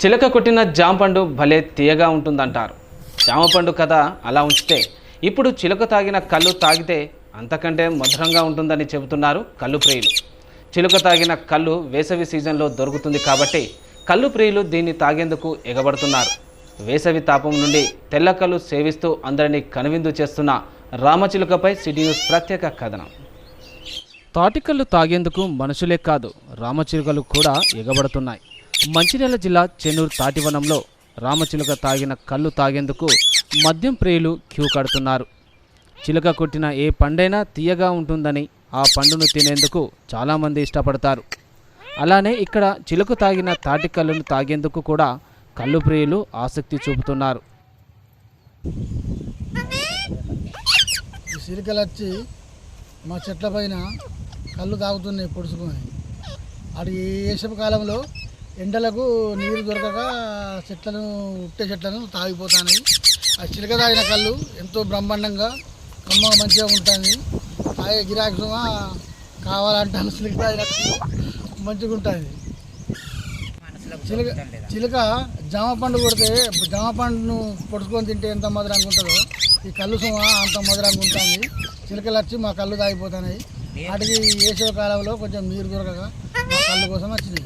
చిలక కొట్టిన జామపండు భలే తీయగా ఉంటుందంటారు. జామపండు కథ అలా ఉంచితే ఇప్పుడు చిలక తాగిన కళ్ళు తాగితే అంతకంటే మధురంగా ఉంటుందని చెబుతున్నారు కళ్ళు ప్రియులు. చిలుక తాగిన కళ్ళు వేసవి సీజన్లో దొరుకుతుంది కాబట్టి కళ్ళు ప్రియులు దీన్ని తాగేందుకు ఎగబడుతున్నారు. వేసవి తాపం నుండి తెల్ల కళ్ళు సేవిస్తూ అందరినీ కనువిందు చేస్తున్న రామచిలుకపై సిటీ న్యూస్ ప్రత్యేక కథనం. తాటికళ్ళు తాగేందుకు మనుషులే కాదు రామచిలుకలు కూడా ఎగబడుతున్నాయి. మంచిర్యాల జిల్లా చెన్నూరు తాటివనంలో రామచిలుక తాగిన కళ్ళు తాగేందుకు మద్యం ప్రియులు క్యూ కడుతున్నారు. చిలుక కొట్టిన ఏ పండైనా తీయగా ఉంటుందని ఆ పండును తినేందుకు చాలామంది ఇష్టపడతారు. అలానే ఇక్కడ చిలుక తాగిన తాటి తాటికల్లును తాగేందుకు కూడా కళ్ళు ప్రియులు ఆసక్తి చూపుతున్నారు. ఈ వచ్చి మా చెట్ల పైన కళ్ళు తాగుతున్నాయి పొడుచుకొని. అటు ఈ కాలంలో ఎండలకు నీరు దొరకక చెట్లను ఉట్టే చెట్లను తాగిపోతాయి ఆ చిలక తాగిన కళ్ళు ఎంతో బ్రహ్మాండంగా కమ్మగా మంచిగా ఉంటుంది తాగే సుమా కావాలంటాను చిలక తాగిన కళ్ళు మంచిగా ఉంటుంది చిలక చిలక జామ పండు కొడితే జామ పండును పొడుచుకొని తింటే ఎంత మధురంగా ఉంటుందో ఈ కళ్ళు సుమ అంత మధురంగా ఉంటుంది చిలకలు వచ్చి మా కళ్ళు తాగిపోతున్నాయి వాటికి వేసవ కాలంలో కొంచెం నీరు దొరకక మా కళ్ళు కోసం వచ్చినాయి.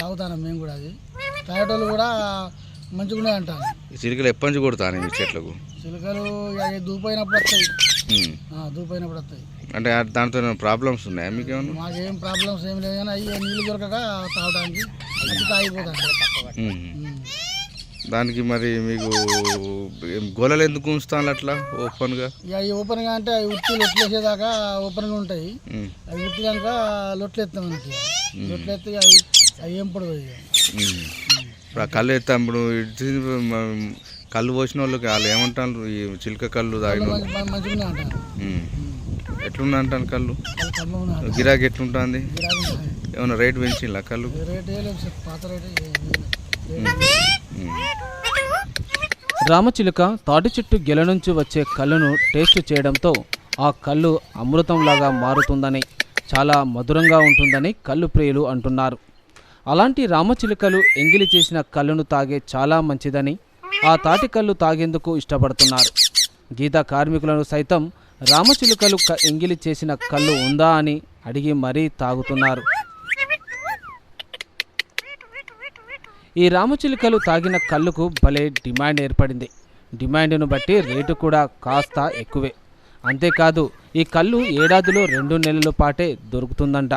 తాగుతాను మేము కూడా అది. తాగేటోళ్ళు కూడా మంచిగానే అంటాను ఈ చిలుకలు ఎప్పటి నుంచి కొడతాను చెట్లకు? చిలకలు దూపైనప్పుడు వస్తాయి. దూపైనప్పుడు వస్తాయి. అంటే దాంతో ప్రాబ్లమ్స్ ఉన్నాయా మీకు ఏమన్నా మాకేం ప్రాబ్లమ్స్ ఏం లేదు కానీ అవి నీళ్ళు దొరకక తాగడానికి తాగిపోతాను. దానికి మరి మీకు ఏం గోళలు ఎందుకు ఉంచుతాను అట్లా ఓపెన్గా? ఇక అవి ఓపెన్గా అంటే అవి ఉట్టి లొట్లు వేసేదాకా ఓపెన్గా ఉంటాయి. అవి ఉట్టి కనుక లొట్లు ఎత్తాం మనకి లొట్లు ఎత్తి అవి ఏం పొడవు. ఇప్పుడు ఆ కళ్ళు ఇటు మ- కళ్ళు పోసిన వాళ్ళకి వాళ్ళు ఏమంటారు ఈ చిలుక కళ్ళు తాగిన. ఎట్లున్నా అంటాను కళ్ళు గిరాకీ ఎట్లుంటుంది. ఏమన్నా రేట్ పెంచిందా కళ్ళు. రామచిలుక తాటి చెట్టు గెల నుంచి వచ్చే కళ్ళును టేస్ట్ చేయడంతో ఆ కళ్ళు అమృతంలాగా మారుతుందని చాలా మధురంగా ఉంటుందని కళ్ళు ప్రియులు అంటున్నారు అలాంటి రామచిలుకలు ఎంగిలి చేసిన కళ్ళును తాగే చాలా మంచిదని ఆ తాటి కళ్ళు తాగేందుకు ఇష్టపడుతున్నారు. గీత కార్మికులను సైతం రామచిలుకలు క- ఎంగిలి చేసిన కళ్ళు ఉందా అని అడిగి మరీ తాగుతున్నారు. ఈ రామచిలుకలు తాగిన కళ్ళుకు భలే డిమాండ్ ఏర్పడింది. డిమాండ్ను బట్టి రేటు కూడా కాస్త ఎక్కువే. అంతేకాదు ఈ కళ్ళు ఏడాదిలో రెండు నెలల పాటే దొరుకుతుందంట.